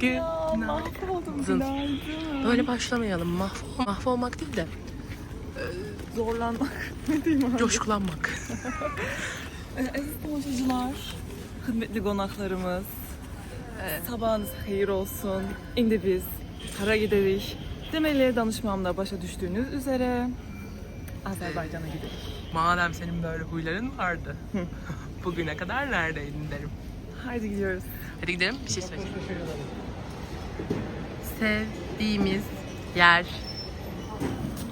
Günaydın. Mahvoldum günaydın. Böyle başlamayalım. Mahv mahvolmak değil de Zorlanmak. ne diyeyim abi? coşkulanmak. Ee, Aziz tamaşacılar, hürmetli konaklarımız. Sabahınız hayır olsun. Şimdi biz para giderik. Demeli danışmamda başa düştüğünüz üzere Azerbaycan'a giderik. Madem senin böyle huyların vardı. Bugüne kadar neredeydin derim. Haydi gidiyoruz. Hadi gidelim bir şey söyleyeceğim. Sevdiğimiz yer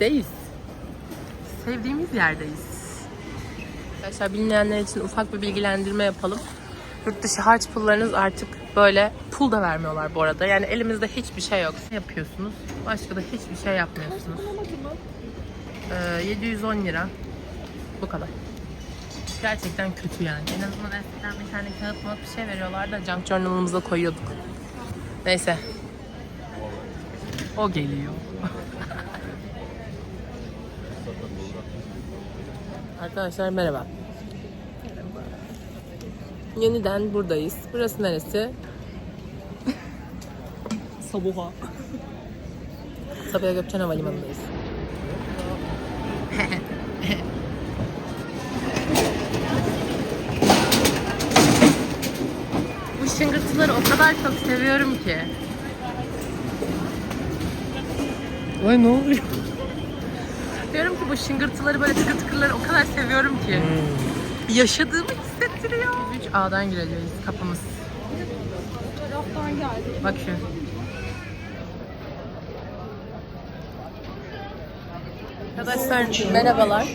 deyiz. Sevdiğimiz yerdeyiz. Arkadaşlar bilmeyenler için ufak bir bilgilendirme yapalım. Yurt dışı harç pullarınız artık böyle pul da vermiyorlar bu arada. Yani elimizde hiçbir şey yok. Yapıyorsunuz? Başka da hiçbir şey yapmıyorsunuz. Ee, 710 lira. Bu kadar. Gerçekten kötü yani. En azından eskiden bir tane kağıt mat bir şey veriyorlar da junk journal'ımıza koyuyorduk. Neyse. O geliyor. Arkadaşlar merhaba. Yeniden buradayız. Burası neresi? Sabuha. Sabiha Gökçen Havalimanı'ndayız. Bu şıngırtıları o kadar çok seviyorum ki. Ay ne oluyor? Diyorum ki bu şıngırtıları böyle tıkır tıkırları o kadar seviyorum ki. Yaşadığımı hissettiriyor. 3A'dan gireceğiz kapımız. Taraftan geldik. Bak şu. Arkadaşlar merhabalar.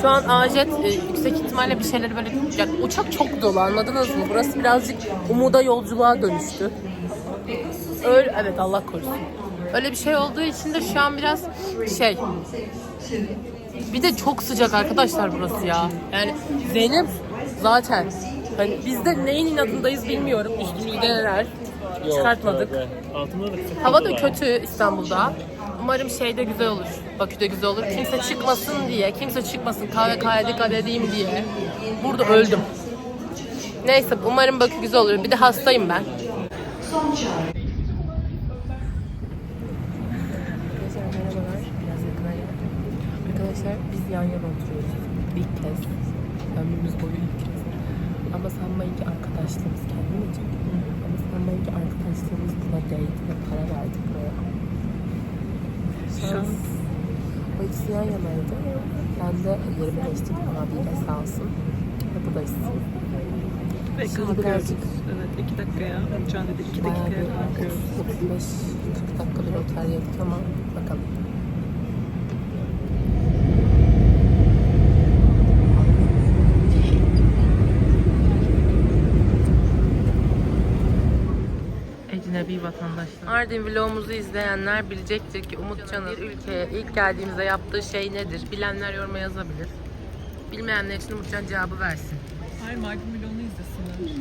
Şu an Ajet e, yüksek ihtimalle bir şeyleri böyle yani uçak çok dolu anladınız mı? Burası birazcık umuda yolculuğa dönüştü. Öyle evet Allah korusun. Öyle bir şey olduğu için de şu an biraz şey bir de çok sıcak arkadaşlar burası ya. Yani Zeynep zaten hani biz de neyin inadındayız bilmiyorum. Üstümüzde neler çıkartmadık. Altında da Hava da kötü İstanbul'da. Umarım şeyde güzel olur. Bakü'de güzel olur. Kimse çıkmasın diye, kimse çıkmasın KVK'ya dikkat edeyim diye. Burada öldüm. Neyse umarım Bakü güzel olur. Bir de hastayım ben. Arkadaşlar merhabalar. Biraz yakına geldim. Arkadaşlar biz yan yana oturuyoruz. İlk kez. Ömrümüz boyu ilk kez. Ama sanmayın ki arkadaşlığımız kendimce. Ama sanmayın ki arkadaşlığımız buna değdi ve para verdik buraya. Şans. O ikisi yan yanaydı. Ben de yerimi değiştirdim abiyle sağ olsun. Ve buradayız. Ve Şimdi birazcık Evet iki dakikaya. Uçağın dedi iki dakikaya kalkıyoruz. 35-40 dakika bir otel yedik ama bakalım. Mardin vlogumuzu izleyenler bilecektir ki Umutcan'ın bir ülkeye ilk geldiğimizde yaptığı şey nedir? Bilenler yoruma yazabilir. Bilmeyenler için Umutcan cevabı versin. Hayır Mardin milyonunu izlesinler.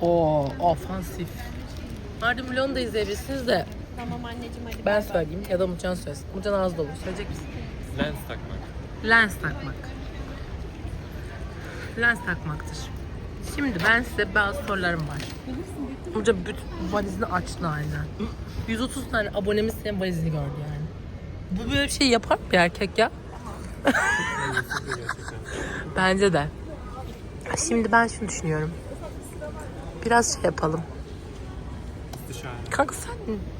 Oo, ofansif. Mardin vlogunu da izleyebilirsiniz de Tamam anneciğim hadi. ben söyleyeyim ya da Umutcan söylesin. Umutcan ağız dolu. Söyleyecek misin? lens takmak. Lens takmak. Lens takmaktır. Şimdi ben size bazı sorularım var. Umutcan bütün valizini açtı aynen. 130 tane abonemiz senin valizini gördü yani. Bu böyle bir şey yapar mı bir erkek ya? Bence de. Şimdi ben şunu düşünüyorum. Biraz şey yapalım. Dışarı. Kanka sen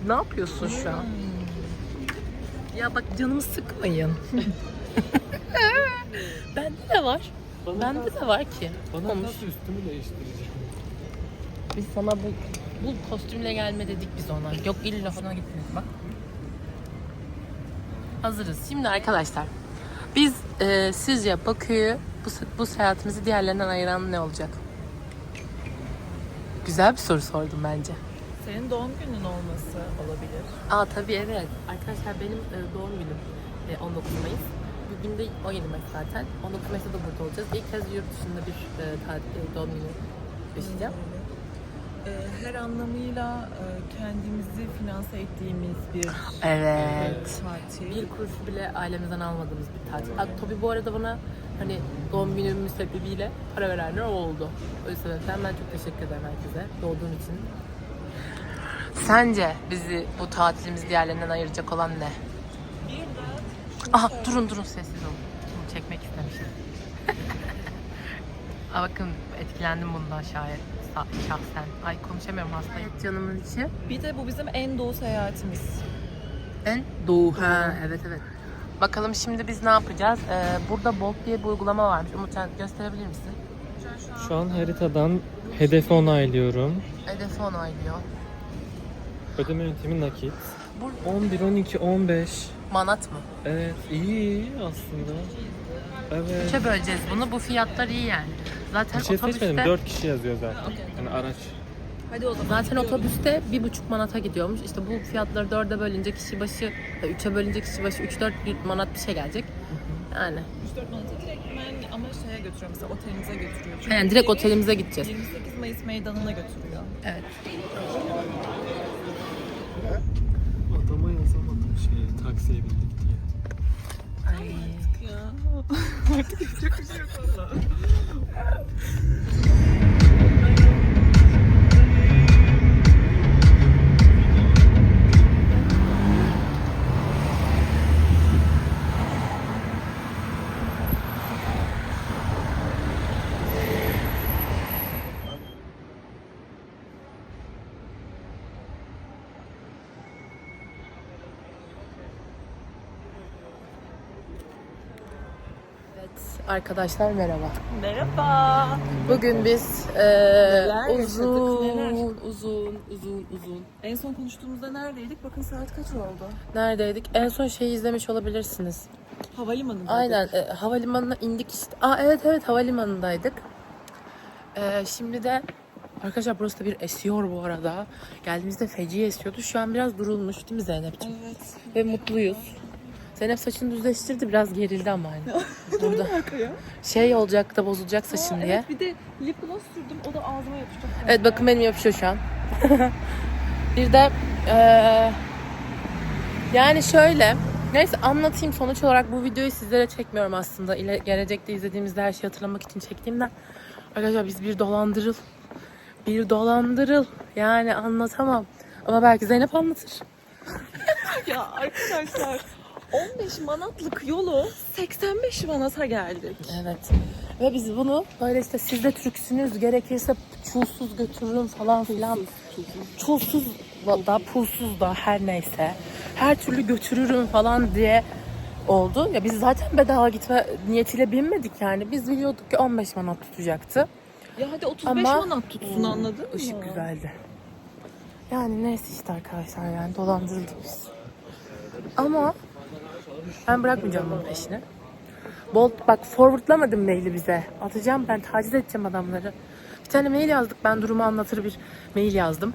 ne yapıyorsun şu an? Ya bak canımı sıkmayın. Bende de var. Bende de var ki. Bana Konuş. nasıl üstümü değiştireceğim? Biz sana bu bu kostümle gelme dedik biz ona. Yok illa falan gitmedik bak. Hazırız. Şimdi arkadaşlar biz e, sizce Bakü'yü bu, bu seyahatimizi diğerlerinden ayıran ne olacak? Güzel bir soru sordum bence. Senin doğum günün olması olabilir. Aa tabii evet. Arkadaşlar benim e, doğum günüm e, 19 Mayıs. Bugün de 17 Mayıs zaten. 19 Mayıs'ta da burada olacağız. İlk kez yurt dışında bir e, tatil, e, doğum günü yaşayacağım. Ee, her anlamıyla e, kendimizi finanse ettiğimiz bir Evet. tatil. Bir kuruş bile ailemizden almadığımız bir tatil. Aa, Tobi bu arada bana hani doğum günüm müsebbibiyle para verenler oldu. O sebepten ben çok teşekkür ederim herkese doğduğum için. Sence bizi bu tatilimiz diğerlerinden ayıracak olan ne? Aha durun durun sessiz olun. Bunu çekmek istemiştim. Aa, bakın etkilendim bundan şayet şahsen. Ay konuşamıyorum hastayım. Canımın içi. Bir de bu bizim en doğu seyahatimiz. En doğu. Ha, evet evet. Bakalım şimdi biz ne yapacağız? Ee, burada Bolt diye bir uygulama varmış. Umut sen gösterebilir misin? Şu an haritadan hedefi onaylıyorum. Hedefi onaylıyor. Ödeme yöntemi nakit. Bu 11, 12, 15. manat mı? Evet iyi aslında. Evet. Üçe böleceğiz bunu. Bu fiyatlar iyi yani. Zaten Bir şey otobüste, seçmedim. 4 kişi yazıyor zaten. Yani araç. Hadi o zaman. zaten otobüste bir buçuk manata gidiyormuş. İşte bu fiyatları dörde bölünce kişi başı, üçe bölünce kişi başı 3-4 manat bir şey gelecek. Yani. 3-4 manatı direkt ben ama şeye götürüyor mesela otelimize götürüyor. Çünkü Yani direkt otelimize gideceğiz. 28 Mayıs meydanına götürüyor. Evet. Adama yazamadım şey taksiye bindik diye. Ay. Ya. Artık yapacak bir şey yok valla. Arkadaşlar merhaba. Merhaba. Bugün biz eee, yaşadık, uzun, neler? uzun, uzun, uzun. En son konuştuğumuzda neredeydik? Bakın saat kaç oldu? Neredeydik? En son şeyi izlemiş olabilirsiniz. Havalimanında. Aynen e, havalimanına indik işte. Aa evet evet havalimanındaydık. Ee, şimdi de arkadaşlar burası da bir esiyor bu arada. Geldiğimizde feci esiyordu. Şu an biraz durulmuş değil mi Zeynep'ciğim? Evet. Ve mutluyuz. Zeynep saçını düzleştirdi biraz gerildi ama hani. Burada Arkaya. şey olacak da bozulacak saçın diye. Evet bir de lip gloss sürdüm o da ağzıma yapışacak. Evet bakın benim yapışıyor şu an. bir de eee, yani şöyle neyse anlatayım sonuç olarak bu videoyu sizlere çekmiyorum aslında. İle, gelecekte izlediğimizde her şeyi hatırlamak için çektiğimden. Arkadaşlar biz bir dolandırıl. Bir dolandırıl. Yani anlatamam. Ama belki Zeynep anlatır. Ya arkadaşlar 15 manatlık yolu 85 manata geldik. Evet. Ve biz bunu böyle işte siz de Türksünüz gerekirse çulsuz götürürüm falan filan. Çulsuz da pulsuz da her neyse. Her türlü götürürüm falan diye oldu. Ya biz zaten bedava gitme niyetiyle binmedik yani. Biz biliyorduk ki 15 manat tutacaktı. Ya hadi 35 Ama- manat tutsun anladın mı? Işık güzeldi. Yani neyse işte arkadaşlar yani dolandırıldık biz. Ama ben bırakmayacağım bunun peşini. Bolt bak forwardlamadım maili bize. Atacağım ben taciz edeceğim adamları. Bir tane mail yazdık ben durumu anlatır bir mail yazdım.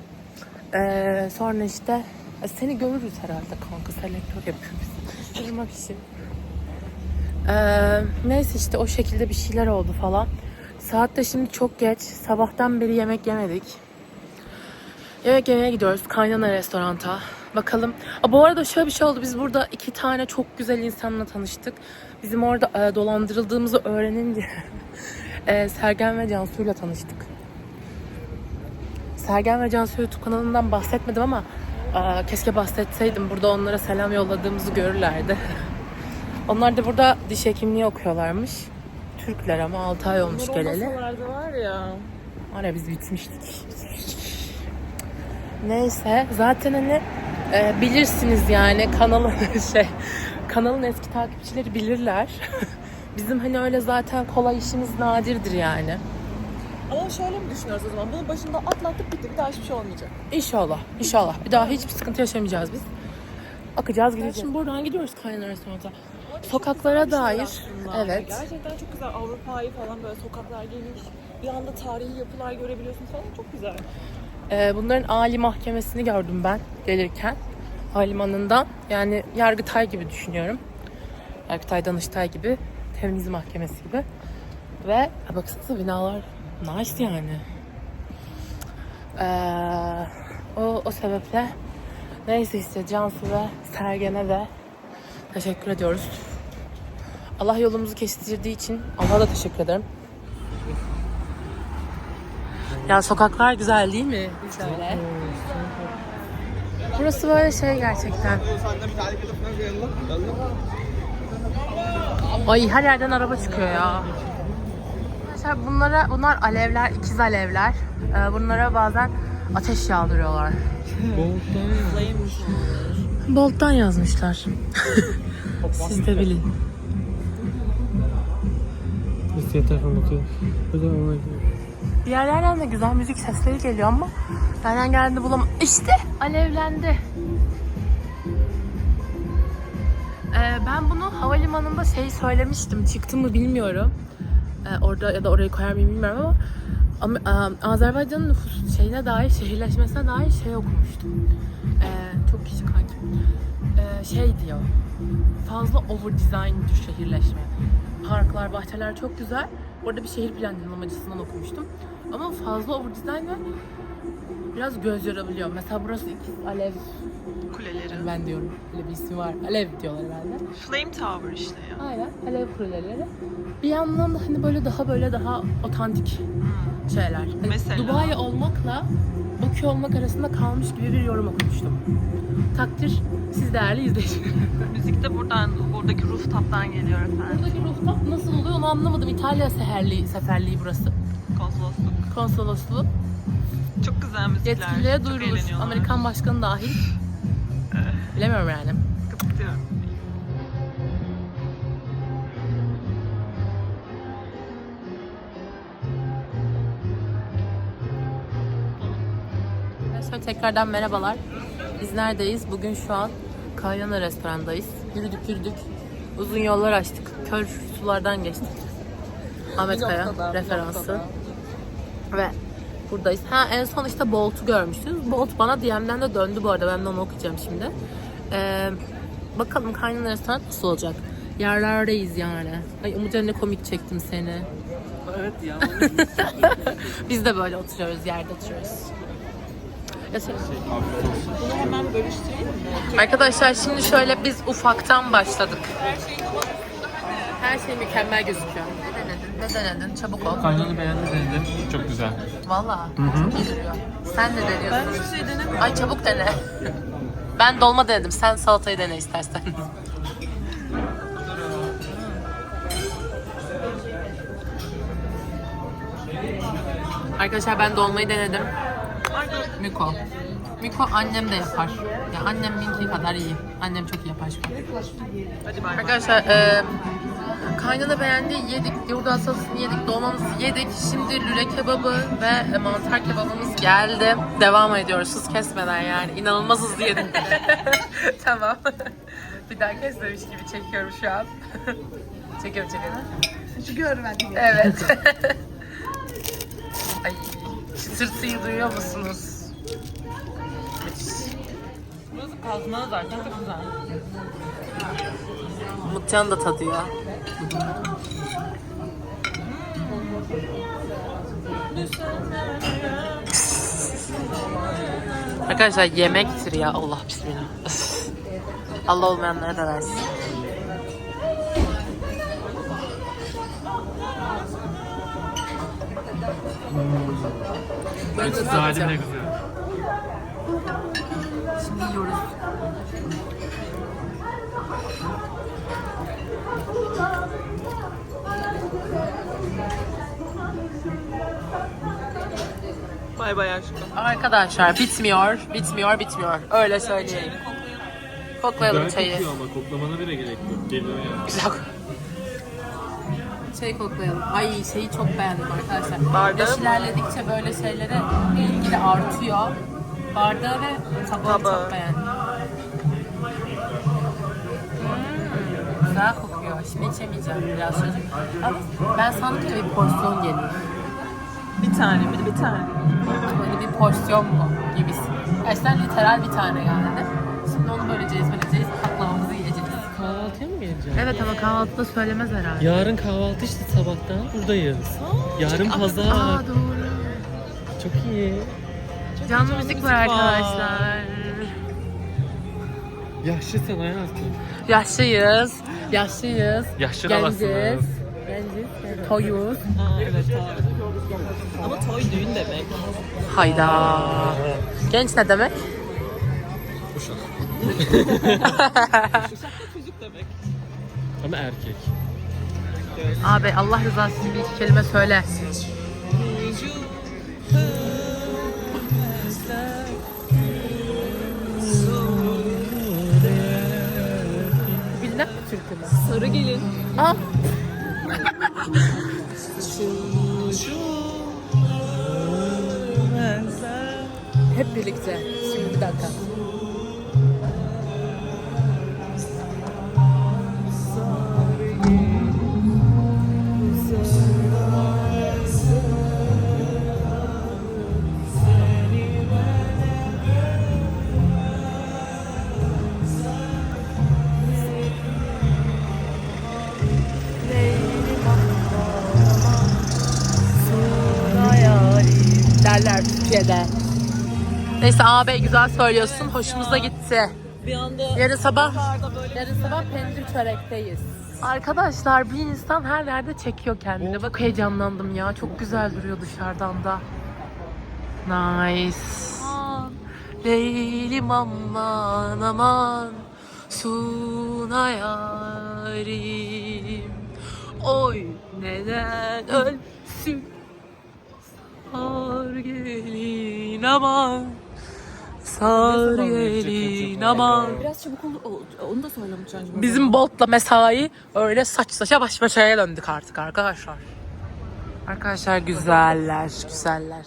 Ee, sonra işte e, seni görürüz herhalde kanka selektör yapıyoruz. Kırmak için. Ee, neyse işte o şekilde bir şeyler oldu falan. Saat de şimdi çok geç. Sabahtan beri yemek yemedik. Yemek yemeye gidiyoruz Kaynana restoranta. Bakalım. Aa, bu arada şöyle bir şey oldu. Biz burada iki tane çok güzel insanla tanıştık. Bizim orada e, dolandırıldığımızı öğrenince e, Sergen ve Cansu'yla tanıştık. Sergen ve Cansu YouTube kanalından bahsetmedim ama e, keşke bahsetseydim. Burada onlara selam yolladığımızı görürlerdi. Onlar da burada diş hekimliği okuyorlarmış. Türkler ama 6 ay olmuş Bunlar geleli. olmasalardı var ya. Var ya biz bitmiştik. Neyse zaten hani e, bilirsiniz yani kanalın şey kanalın eski takipçileri bilirler. Bizim hani öyle zaten kolay işimiz nadirdir yani. Ama şöyle mi düşünüyoruz o zaman? Bunun başında atlattık bitti bir daha hiçbir şey olmayacak. İnşallah, inşallah. Bir daha hiçbir sıkıntı yaşamayacağız biz. Akacağız gideceğiz. Şimdi buradan gidiyoruz Kaynar Restorant'a. Sokaklara dair, Aslında. evet. Gerçekten çok güzel. Avrupa'yı falan böyle sokaklar geniş. Bir anda tarihi yapılar görebiliyorsun falan. Çok güzel. Ee, bunların Ali mahkemesini gördüm ben gelirken havalimanından. Yani Yargıtay gibi düşünüyorum. Yargıtay, Danıştay gibi, Temizlik Mahkemesi gibi. Ve baksanıza binalar nice yani. Ee, o, o sebeple neyse işte Cansu ve Sergen'e de teşekkür ediyoruz. Allah yolumuzu kestirdiği için Allah'a da teşekkür ederim. Ya sokaklar güzel değil mi? Şöyle. Burası böyle şey gerçekten. Ay her yerden araba çıkıyor ya. Arkadaşlar bunlara bunlar alevler, ikiz alevler. Ee, bunlara bazen ateş yağdırıyorlar. Bolt'tan yazmışlar. Siz de bilin. Biz tarafı bakıyor. Bu Bir yerlerden de güzel müzik sesleri geliyor ama nereden geldiğini bulamam. İşte alevlendi. Ee, ben bunu havalimanında şey söylemiştim. Çıktı mı bilmiyorum. Ee, orada ya da orayı koyar mıyım bilmiyorum ama e, Azerbaycan'ın nüfus şeyine dair, şehirleşmesine dair şey okumuştum. Ee, çok kişi kanki. Ee, şey diyor. Fazla over design'dir şehirleşme. Parklar, bahçeler çok güzel. Orada bir şehir planlama açısından okumuştum. Ama fazla over design ve biraz göz yorabiliyor. Mesela burası ikiz alev Kuleleri. ben diyorum. Öyle bir ismi var. Alev diyorlar herhalde. Flame Tower işte ya. Aynen alev kuleleri. Bir yandan da hani böyle daha böyle daha otantik şeyler. Hani Mesela? Dubai olmakla Bakü olmak arasında kalmış gibi bir yorum okumuştum. Takdir siz değerli izleyiciler. Müzik de buradan, buradaki rooftop'tan geliyor efendim. Buradaki rooftop nasıl oluyor onu anlamadım. İtalya seherliği, seferliği burası. Konsolosluk. Konsolosluğu. Çok güzel müzikler. Yetkililere duyurulur. Amerikan başkanı dahil. Bilemiyorum yani. Arkadaşlar tekrardan merhabalar. Biz neredeyiz? Bugün şu an Kalyana restorandayız. Yürüdük yürüdük. Uzun yollar açtık. Kör sulardan geçtik. Ahmet Kaya referansı. Ve buradayız. Ha en son işte Bolt'u görmüştünüz. Bolt bana DM'den de döndü bu arada. Ben de onu okuyacağım şimdi. Ee, bakalım Kalyana restoran nasıl olacak? Yerlerdeyiz yani. Ay Umutcan ne komik çektim seni. Evet ya. Biz de böyle oturuyoruz, yerde oturuyoruz. Bunu hemen bölüştüreyim mi? Arkadaşlar şimdi şöyle biz ufaktan başladık. Her şey mükemmel gözüküyor. Ne denedin? Ne denedin? Çabuk ol. Kaynanı beğendi denedim. Çok güzel. Valla çok iyi duruyor. Sen ne Ben deniyorsun? hiçbir şey denemiyorum. Ay çabuk dene. ben dolma denedim. Sen salatayı dene istersen. Arkadaşlar ben dolmayı denedim. Miko. Miko annem de yapar. Ya annem minki kadar iyi. Annem çok iyi yapar. Hadi bay. Arkadaşlar e, kaynana beğendi yedik, yurda salatasını yedik, dolmamızı yedik. Şimdi lüle kebabı ve e, mantar kebabımız geldi. Devam ediyoruz hız kesmeden yani. İnanılmaz hızlı yedik. tamam. Bir daha kesmemiş gibi çekiyorum şu an. çekiyorum çekiyorum. Şu görmedim. Evet. Ay, çıtırtıyı duyuyor musunuz? Burası kazma zaten çok güzel. Mutcan da tadıyor. Arkadaşlar yemektir ya Allah bismillah. Allah olmayanlara da versin. Ben de Zalim ne güzel. Şimdi yiyoruz. Bay bay aşkım. Arkadaşlar bitmiyor, bitmiyor, bitmiyor. Öyle söyleyeyim. Koklayalım Güzel çayı. kokuyor ama koklamana bile gerek yok. Geliyor yani. Güzel. Çayı koklayalım. Ay şeyi çok beğendim arkadaşlar. Bardağı Yaş mı? ilerledikçe böyle şeylere ilgili artıyor. Bardağı ve tabağı Tabağı. çok beğendim. Hmm, güzel kokuyor. Şimdi içemeyeceğim biraz çocuk. Ama ben sandım ki bir porsiyon geliyor. Bir tane mi? Bir tane. Böyle bir porsiyon mu gibisi. Gerçekten literal bir tane geldi. Şimdi onu böyle yiyeceğiz. Evet ama kahvaltıda söylemez herhalde. Yarın kahvaltı işte sabahtan buradayız. Yarın pazar. Aa doğru. Çok iyi. Canlı müzik var arkadaşlar. Yaşlısın hayatım. Yaşlıyız. Yaşlıyız. Yaşlı genciz. havasınız. Genciz. Toyuz. Aa, evet. Ama toy düğün demek. Hayda. Genç ne demek? Uşak. Ama erkek. Abi Allah rızası için bir iki kelime söyle. Bilmem türkü mü? Sarı gelin. Al. Hep birlikte. Şimdi bir dakika. Türkiye'de. Neyse ağabey güzel söylüyorsun. Hoşumuza gitti. Bir anda Yarın sabah yarın sabah pendir çörekteyiz. Arkadaşlar bir insan her yerde çekiyor kendini. Bak heyecanlandım ya. Çok güzel duruyor dışarıdan da. Nice. Leylim aman aman Suna yarim Oy neden ölsün Sar gelin aman Sar gelin aman Biraz çabuk ol, o- onu da söyle Mutcan'cığım. Bizim Bolt'la mesai öyle saç saça baş başaya döndük artık arkadaşlar. Arkadaşlar güzeller, güzeller.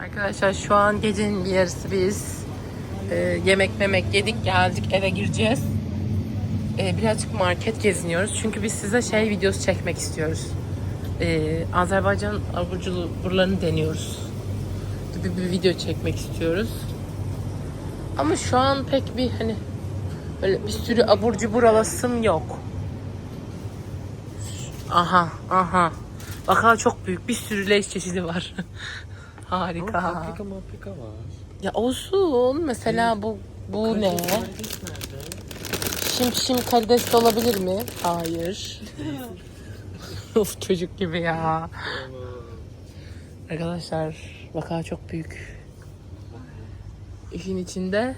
Arkadaşlar şu an gecenin bir yarısı biz e, yemek memek yedik geldik eve gireceğiz. E, birazcık market geziniyoruz çünkü biz size şey videosu çekmek istiyoruz. E, Azerbaycan abur cuburlarını deniyoruz bir, bir video çekmek istiyoruz. Ama şu an pek bir hani böyle bir sürü abur cubur alasım yok. Aha, aha. Bakalım çok büyük bir sürü leş çeşidi var. Harika. Paprika maprika var. Ya olsun. Mesela bu bu ne? Şim karides de olabilir mi? Hayır. of çocuk gibi ya. Arkadaşlar vaka çok büyük. İşin içinde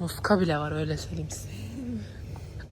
muska bile var öyle söyleyeyim size.